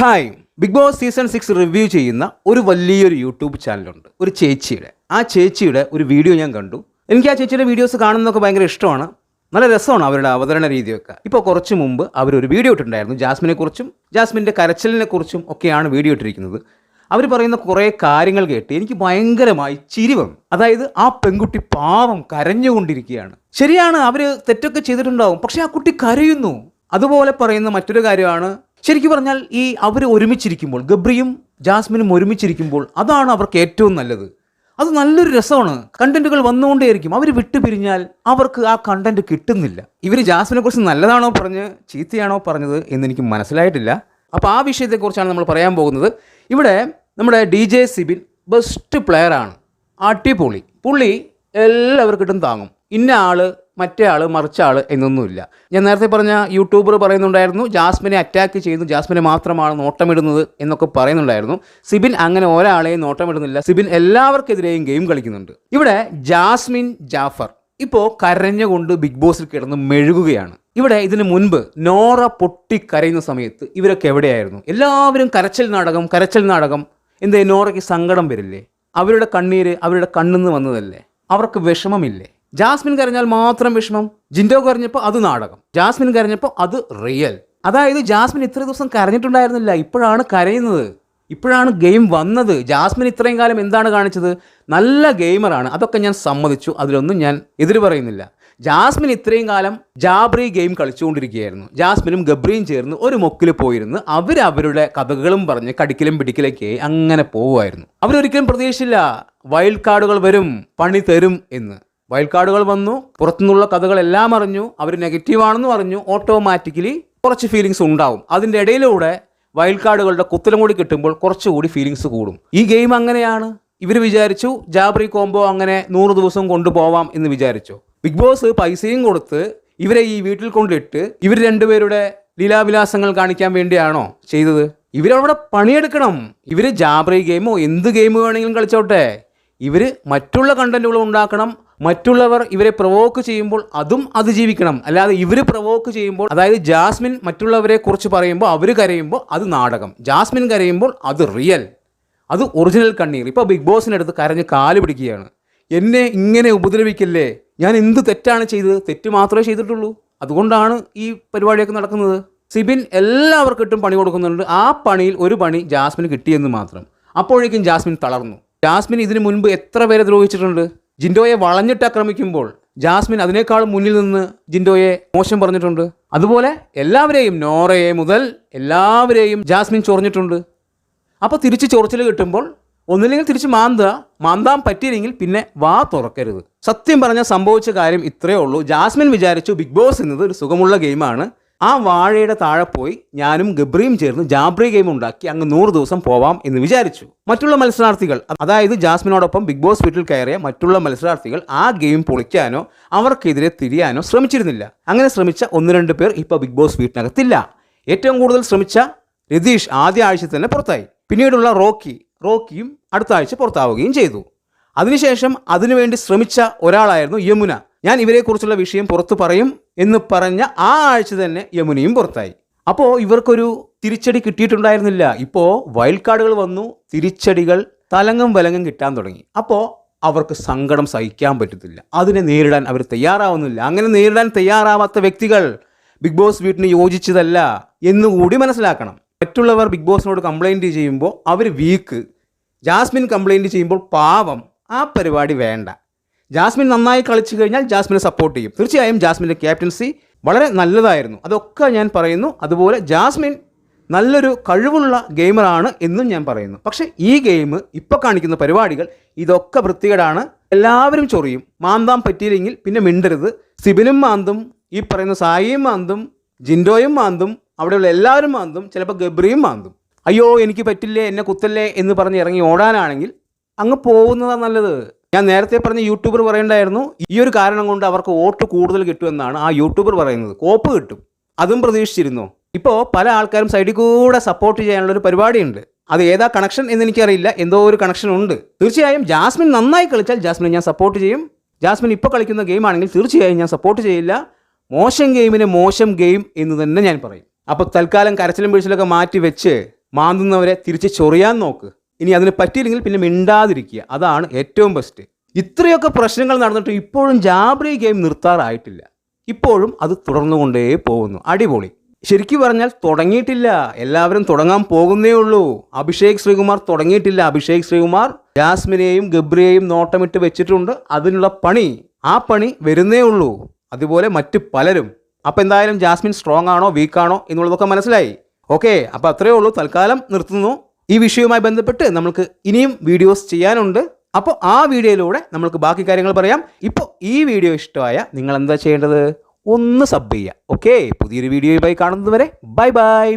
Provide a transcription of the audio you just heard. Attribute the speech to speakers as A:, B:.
A: Hi. Big Boss season six review ചെയ്യുന്ന ഒരു വലിയൊരു യൂട്യൂബ് ചാനലുണ്ട്. ഒരു ചേച്ചിയുടെ. ആ ചേച്ചിയുടെ ഒരു വീഡിയോ ഞാൻ കണ്ടു. എനിക്ക് ആ ചേച്ചിയുടെ വീഡിയോസ് കാണുന്നതൊക്കെ ഭയങ്കര ഇഷ്ടമാണ്. നല്ല രസമാണ് അവരുടെ അവതരണ രീതിയൊക്കെ. ഇപ്പോൾ കുറച്ച് മുമ്പ് അവരൊരു വീഡിയോ ഇട്ടിട്ടുണ്ടായിരുന്നു. ജാസ്മിനെ കുറിച്ചും ജാസ്മിന്റെ കരച്ചിലിനെ കുറിച്ചും ഒക്കെയാണ് വീഡിയോ ഇട്ടിരിക്കുന്നത്. അവർ പറയുന്ന കുറേ കാര്യങ്ങൾ കേട്ട് എനിക്ക് ഭയങ്കരമായി ചിരി വന്നു. അതായത് ആ പെൺകുട്ടി പാവം കരഞ്ഞുകൊണ്ടിരിക്കുകയാണ്. ശരിയാണ് അവർ തെറ്റൊക്കെ ചെയ്തിട്ടുണ്ടാവും. പക്ഷേ ആ കുട്ടി കരയുന്നു. അതുപോലെ പറയുന്ന മറ്റൊരു കാര്യമാണ് ശരിക്കും പറഞ്ഞാൽ ഈ അവർ ഒരുമിച്ചിരിക്കുമ്പോൾ ഗബ്രിയും ജാസ്മിനും ഒരുമിച്ചിരിക്കുമ്പോൾ അതാണ് അവർക്ക് ഏറ്റവും നല്ലത്. അത് നല്ലൊരു രസമാണ്. കണ്ടന്റുകൾ വന്നുകൊണ്ടേയിരിക്കും. അവർ വിട്ടുപിരിഞ്ഞാൽ അവർക്ക് ആ കണ്ടന്റ് കിട്ടുന്നില്ല. ഇവർ ജാസ്മിനെ കുറിച്ച് നല്ലതാണോ പറഞ്ഞ് ചീത്തയാണോ പറഞ്ഞത് എന്ന് എനിക്ക് മനസ്സിലായിട്ടില്ല. അപ്പോൾ ആ വിഷയത്തെക്കുറിച്ചാണ് നമ്മൾ പറയാൻ പോകുന്നത്. ഇവിടെ നമ്മുടെ ഡി ജെ സിബിൻ ബെസ്റ്റ് പ്ലെയറാണ്. അടിപൊളി. പുള്ളി എല്ലാവർക്കിട്ടും താങ്ങും. ഇന്ന ആൾ മറ്റേ ആൾ മറിച്ച ആൾ എന്നൊന്നുമില്ല. ഞാൻ നേരത്തെ പറഞ്ഞ യൂട്യൂബർ പറയുന്നുണ്ടായിരുന്നു ജാസ്മിനെ അറ്റാക്ക് ചെയ്യുന്നു ജാസ്മിനെ മാത്രമാണ് നോട്ടമിടുന്നത് എന്നൊക്കെ പറയുന്നുണ്ടായിരുന്നു. സിബിൻ അങ്ങനെ ഒരാളെയും നോട്ടമിടുന്നില്ല. സിബിൻ എല്ലാവർക്കെതിരെയും ഗെയിം കളിക്കുന്നുണ്ട്. ഇവിടെ ജാസ്മിൻ ജാഫർ ഇപ്പോൾ കരഞ്ഞുകൊണ്ട് ബിഗ് ബോസിൽ കിടന്ന് മെഴുകുകയാണ്. ഇവിടെ ഇതിനു മുൻപ് നോറ പൊട്ടി കരയുന്ന സമയത്ത് ഇവരൊക്കെ എവിടെയായിരുന്നു? എല്ലാവരും കരച്ചൽ നാടകം കരച്ചൽ നാടകം. എന്തേ നോറയ്ക്ക് സങ്കടം വരില്ലേ? അവരുടെ കണ്ണീര് അവരുടെ കണ്ണിന്ന് വന്നതല്ലേ? അവർക്ക് വിഷമമില്ലേ? ജാസ്മിൻ കരഞ്ഞാൽ മാത്രം വിഷമം. ജിൻഡോ കരഞ്ഞപ്പോൾ അത് നാടകം. ജാസ്മിൻ കരഞ്ഞപ്പോൾ അത് റിയൽ. അതായത് ജാസ്മിൻ ഇത്ര ദിവസം കരഞ്ഞിട്ടുണ്ടായിരുന്നില്ല. ഇപ്പോഴാണ് കരയുന്നത്. ഇപ്പോഴാണ് ഗെയിം വന്നത്. ജാസ്മിൻ ഇത്രയും കാലം എന്താണ് കാണിച്ചത്? നല്ല ഗെയിമറാണ്. അതൊക്കെ ഞാൻ സമ്മതിച്ചു. അതിലൊന്നും ഞാൻ എതിര് പറയുന്നില്ല. ജാസ്മിൻ ഇത്രയും കാലം ജാബ്രി ഗെയിം കളിച്ചുകൊണ്ടിരിക്കുകയായിരുന്നു. ജാസ്മിനും ഗബ്രിയും ചേർന്ന് ഒരു മൊക്കിൽ പോയിരുന്ന്. അവരവരുടെ കഥകളും പറഞ്ഞ് കടിക്കലും പിടിക്കലൊക്കെ അങ്ങനെ പോവുമായിരുന്നു. അവരൊരിക്കലും പ്രതീക്ഷിച്ചില്ല. വൈൽഡ് കാർഡുകൾ വരും. പണി തരും എന്ന്. വൈൽഡ് കാർഡുകൾ വന്നു പുറത്തുനിന്നുള്ള കഥകളെല്ലാം അറിഞ്ഞു അവർ നെഗറ്റീവാണെന്ന് പറഞ്ഞു ഓട്ടോമാറ്റിക്കലി കുറച്ച് ഫീലിങ്സ് ഉണ്ടാവും. അതിന്റെ ഇടയിലൂടെ വൈൽഡ് കാർഡുകളുടെ കുത്തലും കൂടി കിട്ടുമ്പോൾ കുറച്ചുകൂടി ഫീലിങ്സ് കൂടും. ഈ ഗെയിം അങ്ങനെയാണ്. ഇവർ വിചാരിച്ചു ജാബ്രി കോംബോ അങ്ങനെ നൂറ് ദിവസം കൊണ്ടുപോവാം എന്ന് വിചാരിച്ചു. ബിഗ് ബോസ് പൈസയും കൊടുത്ത് ഇവരെ ഈ വീട്ടിൽ കൊണ്ടിട്ട് ഇവർ രണ്ടുപേരുടെ ലീലാവിലാസങ്ങൾ കാണിക്കാൻ വേണ്ടിയാണോ ചെയ്തത്? ഇവരവിടെ പണിയെടുക്കണം. ഇവർ ജാബ്രി ഗെയിമോ എന്ത് ഗെയിം വേണമെങ്കിലും കളിച്ചോട്ടെ. ഇവർ മറ്റുള്ള കണ്ടന്റുകളും ഉണ്ടാക്കണം. മറ്റുള്ളവർ ഇവരെ പ്രൊവോക്ക് ചെയ്യുമ്പോൾ അതും അതിജീവിക്കണം. അല്ലാതെ ഇവർ പ്രൊവോക്ക് ചെയ്യുമ്പോൾ അതായത് ജാസ്മിൻ മറ്റുള്ളവരെ കുറിച്ച് പറയുമ്പോൾ അവർ കരയുമ്പോൾ അത് നാടകം. ജാസ്മിൻ കരയുമ്പോൾ അത് റിയൽ അത് ഒറിജിനൽ കണ്ണീർ. ഇപ്പോൾ ബിഗ് ബോസിനടുത്ത് കരഞ്ഞ് കാൽ പിടിക്കുകയാണ്. എന്നെ ഇങ്ങനെ ഉപദ്രവിക്കല്ലേ? ഞാൻ എന്ത് തെറ്റാണ് ചെയ്തത്? തെറ്റ് മാത്രമേ ചെയ്തിട്ടുള്ളൂ. അതുകൊണ്ടാണ് ഈ പരിപാടിയൊക്കെ നടക്കുന്നത്. സിബിൻ എല്ലാവർക്കിട്ടും പണി കൊടുക്കുന്നുണ്ട്. ആ പണിയിൽ ഒരു പണി ജാസ്മിന് കിട്ടിയെന്ന് മാത്രം. അപ്പോഴേക്കും ജാസ്മിൻ തളർന്നു. ജാസ്മിൻ ഇതിനു മുൻപ് എത്ര പേരെ ദ്രോഹിച്ചിട്ടുണ്ട്? ജിൻഡോയെ വളഞ്ഞിട്ട് ആക്രമിക്കുമ്പോൾ ജാസ്മിൻ അതിനേക്കാൾ മുന്നിൽ നിന്ന് ജിൻഡോയെ മോശം പറഞ്ഞിട്ടുണ്ട്. അതുപോലെ എല്ലാവരെയും നോറയെ മുതൽ എല്ലാവരെയും ജാസ്മിൻ ചൊറിഞ്ഞിട്ടുണ്ട്. അപ്പോൾ തിരിച്ച് ചൊറിച്ചിൽ കിട്ടുമ്പോൾ ഒന്നില്ലെങ്കിൽ തിരിച്ച് മാന്തുക. മാന്താൻ പറ്റിയില്ലെങ്കിൽ പിന്നെ വാ തുറക്കരുത്. സത്യം പറഞ്ഞാൽ സംഭവിച്ച കാര്യം ഇത്രയേ ഉള്ളൂ. ജാസ്മിൻ വിചാരിച്ചു ബിഗ് ബോസ് എന്നത് ഒരു സുഖമുള്ള ഗെയിമാണ്. ആ വാഴയുടെ താഴെ പോയി ഞാനും ഗബ്രിയും ചേർന്ന് ജാബ്രി ഗെയിം ഉണ്ടാക്കി അങ്ങ് നൂറ് ദിവസം പോവാം എന്ന് വിചാരിച്ചു. മറ്റുള്ള മത്സരാർത്ഥികൾ അതായത് ജാസ്മിനോടൊപ്പം ബിഗ് ബോസ് വീട്ടിൽ കയറിയ മറ്റുള്ള മത്സരാർത്ഥികൾ ആ ഗെയിം പൊളിക്കാനോ അവർക്കെതിരെ തിരിയാനോ ശ്രമിച്ചിരുന്നില്ല. അങ്ങനെ ശ്രമിച്ച ഒന്ന് രണ്ട് പേർ ഇപ്പോൾ ബിഗ് ബോസ് വീട്ടിനകത്തില്ല. ഏറ്റവും കൂടുതൽ ശ്രമിച്ച രതീഷ് ആദ്യ ആഴ്ച തന്നെ പുറത്തായി. പിന്നീടുള്ള റോക്കി റോക്കിയും അടുത്ത ആഴ്ച പുറത്താവുകയും ചെയ്തു. അതിനുശേഷം അതിനുവേണ്ടി ശ്രമിച്ച ഒരാളായിരുന്നു യമുന. ഞാൻ ഇവരെക്കുറിച്ചുള്ള വിഷയം പുറത്തു പറയും എന്ന് പറഞ്ഞ ആ ആഴ്ച തന്നെ യമുനയും പുറത്തായി. അപ്പോൾ ഇവർക്കൊരു തിരിച്ചടി കിട്ടിയിട്ടുണ്ടായിരുന്നില്ല. ഇപ്പോൾ വൈൽഡ് കാർഡുകൾ വന്നു തിരിച്ചടികൾ തലങ്ങും വലങ്ങും കിട്ടാൻ തുടങ്ങി. അപ്പോൾ അവർക്ക് സങ്കടം സഹിക്കാൻ പറ്റത്തില്ല. അതിനെ നേരിടാൻ അവർ തയ്യാറാവുന്നില്ല. അങ്ങനെ നേരിടാൻ തയ്യാറാവാത്ത വ്യക്തികൾ ബിഗ് ബോസ് വീട്ടിന് യോജിച്ചതല്ല എന്നുകൂടി മനസ്സിലാക്കണം. മറ്റുള്ളവർ ബിഗ് ബോസിനോട് കംപ്ലൈന്റ് ചെയ്യുമ്പോൾ അവർ വീക്ക്. ജാസ്മിൻ കംപ്ലൈന്റ് ചെയ്യുമ്പോൾ പാവം. ആ പരിപാടി വേണ്ട. ജാസ്മിൻ നന്നായി കളിച്ചു കഴിഞ്ഞാൽ ജാസ്മിനെ സപ്പോർട്ട് ചെയ്യും. തീർച്ചയായും ജാസ്മിന്റെ ക്യാപ്റ്റൻസി വളരെ നല്ലതായിരുന്നു. അതൊക്കെ ഞാൻ പറയുന്നു. അതുപോലെ ജാസ്മിൻ നല്ലൊരു കഴിവുള്ള ഗെയിമറാണ് എന്നും ഞാൻ പറയുന്നു. പക്ഷേ ഈ ഗെയിം ഇപ്പോൾ കാണിക്കുന്ന പരിപാടികൾ ഇതൊക്കെ വൃത്തികേടാണ്. എല്ലാവരും ചൊറിയും. മാന്താൻ പറ്റിയില്ലെങ്കിൽ പിന്നെ മിണ്ടരുത്. സിബിനും മാന്തും ഈ പറയുന്ന സായിയും മാന്തും ജിൻഡോയും മാന്തും അവിടെയുള്ള എല്ലാവരും മാന്തും ചിലപ്പോൾ ഗബ്രിയും മാന്തും. അയ്യോ എനിക്ക് പറ്റില്ലേ എന്നെ കുത്തല്ലേ എന്ന് പറഞ്ഞ് ഇറങ്ങി ഓടാനാണെങ്കിൽ അങ്ങ് പോകുന്നതാണ് നല്ലത്. ഞാൻ നേരത്തെ പറഞ്ഞ യൂട്യൂബർ പറയണ്ടായിരുന്നു. ഈ ഒരു കാരണം കൊണ്ട് അവർക്ക് വോട്ട് കൂടുതൽ കിട്ടുമെന്നാണ് ആ യൂട്യൂബർ പറയുന്നത്. കോപ്പ് കിട്ടും. അതും പ്രതീക്ഷിച്ചിരുന്നു. ഇപ്പോൾ പല ആൾക്കാരും സൈഡിൽ കൂടെ സപ്പോർട്ട് ചെയ്യാനുള്ള ഒരു പരിപാടിയുണ്ട്. അത് ഏതാ കണക്ഷൻ എന്ന് എനിക്കറിയില്ല. എന്തോ ഒരു കണക്ഷൻ ഉണ്ട്. തീർച്ചയായും ജാസ്മിൻ നന്നായി കളിച്ചാൽ ജാസ്മിനെ ഞാൻ സപ്പോർട്ട് ചെയ്യും. ജാസ്മിൻ ഇപ്പോൾ കളിക്കുന്ന ഗെയിം ആണെങ്കിൽ തീർച്ചയായും ഞാൻ സപ്പോർട്ട് ചെയ്യില്ല. മോശം ഗെയിമിന് മോശം ഗെയിം എന്ന് തന്നെ ഞാൻ പറയും. അപ്പോൾ തൽക്കാലം കരച്ചിലും പിഴിച്ചിലൊക്കെ മാറ്റി വെച്ച് മാന്തുന്നവരെ തിരിച്ച് ചൊറിയാൻ നോക്ക്. ഇനി അതിന് പറ്റിയില്ലെങ്കിൽ പിന്നെ മിണ്ടാതിരിക്കുക. അതാണ് ഏറ്റവും ബെസ്റ്റ് ഇത്രയൊക്കെ പ്രശ്നങ്ങൾ നടന്നിട്ട് ഇപ്പോഴും ജാബ്രി ഗെയിം നിർത്താറായിട്ടില്ല. ഇപ്പോഴും അത് തുടർന്നുകൊണ്ടേ പോകുന്നു. അടിപൊളി. ശരിക്കും പറഞ്ഞാൽ തുടങ്ങിയിട്ടില്ല. എല്ലാവരും തുടങ്ങാൻ പോകുന്നേ ഉള്ളൂ. അഭിഷേക് ശ്രീകുമാർ തുടങ്ങിയിട്ടില്ല. അഭിഷേക് ശ്രീകുമാർ ജാസ്മിനെയും ഗബ്രിയെയും നോട്ടമിട്ട് വെച്ചിട്ടുണ്ട്. അതിനുള്ള പണി ആ പണി വരുന്നേ ഉള്ളൂ. അതുപോലെ മറ്റ് പലരും. അപ്പോൾ എന്തായാലും ജാസ്മിൻ സ്ട്രോങ് ആണോ വീക്കാണോ എന്നുള്ളതൊക്കെ മനസ്സിലായി. ഓക്കെ അപ്പോൾ അത്രയേ ഉള്ളൂ. തൽക്കാലം നിർത്തുന്നു. ഈ വിഷയവുമായി ബന്ധപ്പെട്ട് നമുക്ക് ഇനിയും വീഡിയോസ് ചെയ്യാനുണ്ട്. അപ്പോൾ ആ വീഡിയോയിലൂടെ നമുക്ക് ബാക്കി കാര്യങ്ങൾ പറയാം. ഇപ്പോൾ ഈ വീഡിയോ ഇഷ്ടമായ നിങ്ങൾ എന്താ ചെയ്യേണ്ടത്? ഒന്ന് സബ് ചെയ്യുക. ഓക്കെ? പുതിയൊരു വീഡിയോയുമായി കാണുന്നതുവരെ ബൈ ബൈ.